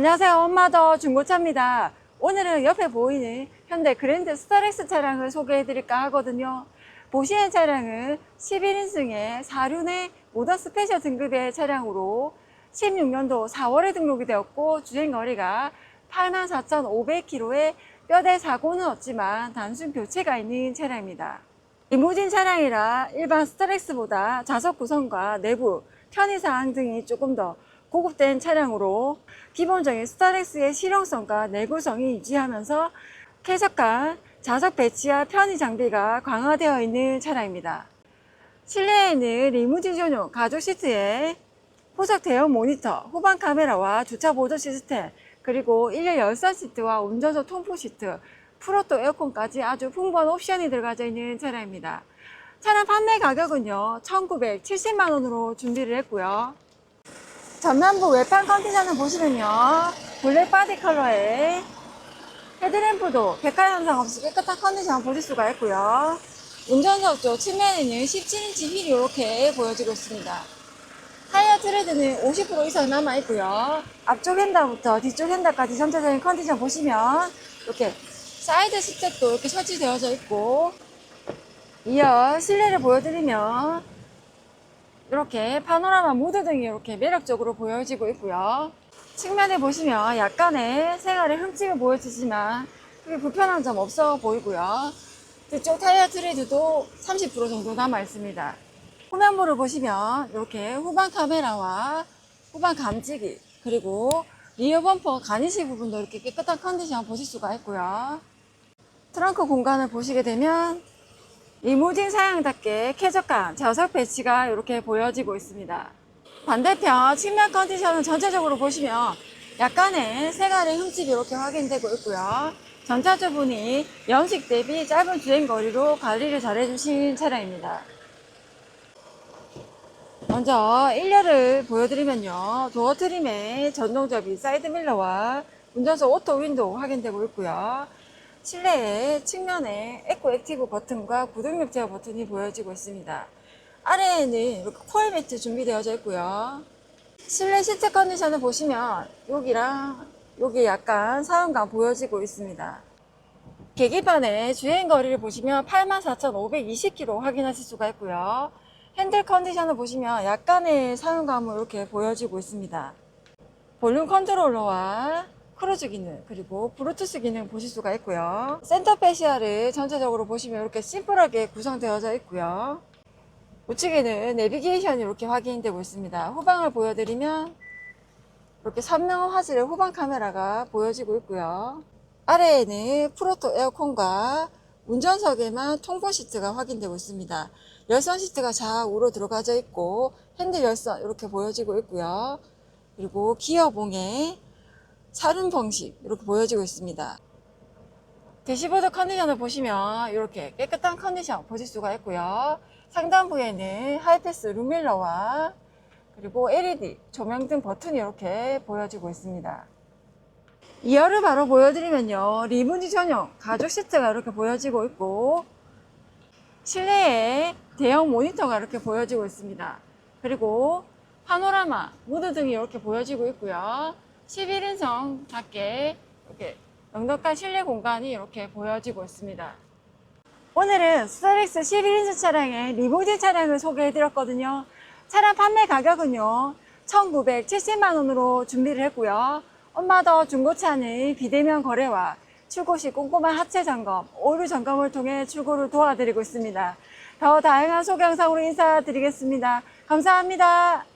안녕하세요. 엄마더 중고차입니다. 오늘은 옆에 보이는 현대 그랜드 스타렉스 차량을 소개해 드릴까 하거든요. 보시는 차량은 11인승의 4륜의 모더 스페셜 등급의 차량으로 16년도 4월에 등록이 되었고 주행거리가 84,500km에 뼈대 사고는 없지만 단순 교체가 있는 차량입니다. 리무진 차량이라 일반 스타렉스보다 좌석 구성과 내부 편의사항 등이 조금 더 고급된 차량으로 기본적인 스타렉스의 실용성과 내구성이 유지하면서 쾌적한 좌석 배치와 편의 장비가 강화되어 있는 차량입니다. 실내에는 리무진 전용 가죽 시트에 후석 대형 모니터, 후방 카메라와 주차 보조 시스템, 그리고 일렬 열선 시트와 운전석 통풍 시트, 프로토 에어컨까지 아주 풍부한 옵션이 들어가져 있는 차량입니다. 차량 판매 가격은요, 1970만 원으로 준비를 했고요. 전면부 외판 컨디션을 보시면요, 블랙 바디 컬러에 헤드램프도 백화 현상 없이 깨끗한 컨디션 보실 수가 있고요. 운전석 쪽 측면에는 17인치 휠이 이렇게 보여지고 있습니다. 타이어 트레드는 50% 이상 남아 있고요. 앞쪽 핸다부터 뒤쪽 핸다까지 전체적인 컨디션 보시면 이렇게 사이드 스텝도 이렇게 설치되어져 있고 이어 실내를 보여드리면 이렇게 파노라마 무드 등이 이렇게 매력적으로 보여지고 있고요. 측면에 보시면 약간의 생활의 흠집을 보여지지만 크게 불편한 점 없어 보이고요. 뒤쪽 타이어 트레드도 30% 정도 남아 있습니다. 후면부를 보시면 이렇게 후방 카메라와 후방 감지기 그리고 리어 범퍼 가니시 부분도 이렇게 깨끗한 컨디션 보실 수가 있고요. 트렁크 공간을 보시게 되면 리무진 사양답게 쾌적한 좌석 배치가 이렇게 보여지고 있습니다. 반대편 측면 컨디션은 전체적으로 보시면 약간의 세갈의 흠집이 이렇게 확인되고 있고요. 전차주분이 연식 대비 짧은 주행 거리로 관리를 잘 해주신 차량입니다. 먼저 1열을 보여드리면요. 도어 트림에 전동접이 사이드밀러와 운전석 오토 윈도우 확인되고 있고요. 실내에 측면에 에코 액티브 버튼과 구동력 제어 버튼이 보여지고 있습니다. 아래에는 이렇게 코일 매트 준비되어져 있고요. 실내 시트 컨디션을 보시면 여기랑 여기 약간 사용감 보여지고 있습니다. 계기판에 주행 거리를 보시면 84,520km 확인하실 수가 있고요. 핸들 컨디션을 보시면 약간의 사용감을 이렇게 보여지고 있습니다. 볼륨 컨트롤러와 크루즈 기능 그리고 블루투스 기능 보실 수가 있고요. 센터 페시아를 전체적으로 보시면 이렇게 심플하게 구성되어져 있고요. 우측에는 내비게이션이 이렇게 확인되고 있습니다. 후방을 보여드리면 이렇게 선명 화질의 후방 카메라가 보여지고 있고요. 아래에는 프로토 에어컨과 운전석에만 통풍 시트가 확인되고 있습니다. 열선 시트가 좌우로 들어가져 있고 핸들 열선 이렇게 보여지고 있고요. 그리고 기어봉에 차륜 방식 이렇게 보여지고 있습니다. 대시보드 컨디션을 보시면 이렇게 깨끗한 컨디션 보실 수가 있고요. 상단부에는 하이패스 룸밀러와 그리고 LED 조명 등 버튼이 이렇게 보여지고 있습니다. 2열을 바로 보여드리면요. 리무진 전용 가죽 시트가 이렇게 보여지고 있고 실내에 대형 모니터가 이렇게 보여지고 있습니다. 그리고 파노라마, 무드 등이 이렇게 보여지고 있고요. 11인승 밖에 이렇게 넉넉한 실내 공간이 이렇게 보여지고 있습니다. 오늘은 스타렉스 11인승 차량의 리무진 차량을 소개해 드렸거든요. 차량 판매 가격은요. 1970만 원으로 준비를 했고요. 엄마더 중고차는 비대면 거래와 출고 시 꼼꼼한 하체 점검, 오류 점검을 통해 출고를 도와드리고 있습니다. 더 다양한 소개 영상으로 인사드리겠습니다. 감사합니다.